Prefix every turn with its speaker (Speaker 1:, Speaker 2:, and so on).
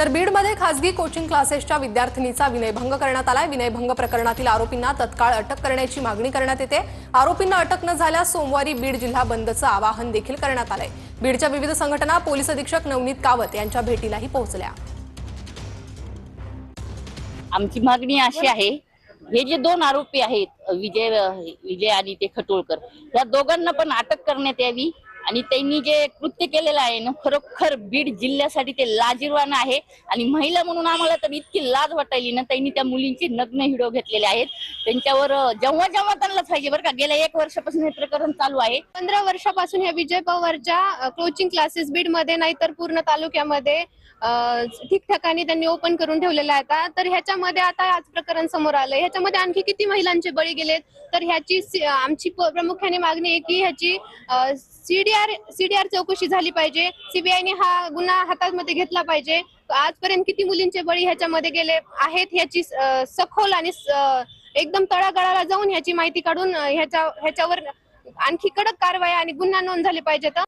Speaker 1: तर बीडमध्ये खासगी कोचिंग क्लासेसच्या विद्यार्थिनीचा विनयभंग करण्यात आलाय. विनयभंग प्रकरणातील आरोपींना तत्काळ अटक करण्याची मागणी करण्यात येते. आरोपींना अटक न झाल्यास सोमवारी बीड जिल्हा बंदचं आवाहन देखील करण्यात आलंय. बीडच्या विविध संघटना पोलीस अधीक्षक नवनीत कावत यांच्या भेटीलाही पोहोचल्या.
Speaker 2: आमची मागणी अशी आहे हे जे दोन आरोपी आहेत विजय विजय आणि ते खटोळकर या दोघांना पण अटक करण्यात यावी. आणि त्यांनी जे कृत्य केलेलं आहे ना खरोखर बीड जिल्ह्यासाठी ते लाजीरवान आहे. आणि महिला म्हणून आम्हाला तर इतकी लाज वाटायली ना त्यांनी त्या मुलींची नग्न हिडो घेतलेले आहेत. त्यांच्यावर जेव्हा जेव्हा त्यांनाच पाहिजे बरं का गेल्या एक वर्षापासून हे प्रकरण चालू आहे.
Speaker 3: पंधरा वर्षापासून ह्या विजय पवारच्या कोचिंग क्लासेस बीडमध्ये नाहीतर पूर्ण तालुक्यामध्ये ठिकठिकाणी त्यांनी ओपन करून ठेवलेल्या आहेत. तर ह्याच्यामध्ये आता आज प्रकरण समोर आलं ह्याच्यामध्ये आणखी किती महिलांचे बळी गेलेत? तर ह्याची आमची प्रामुख्याने मागणी आहे की ह्याची सीडीआर सीडीआर चौकशी झाली पाहिजे. सीबीआयने हा गुन्हा हातामध्ये घेतला पाहिजे. आजपर्यंत किती मुलींचे बळी ह्याच्यामध्ये गेले आहेत ह्याची सखोल आणि एकदम तळागाळाला जाऊन ह्याची माहिती काढून ह्याच्या ह्याच्यावर आणखी कडक कारवाई आणि गुन्हा नोंद झाले पाहिजेत.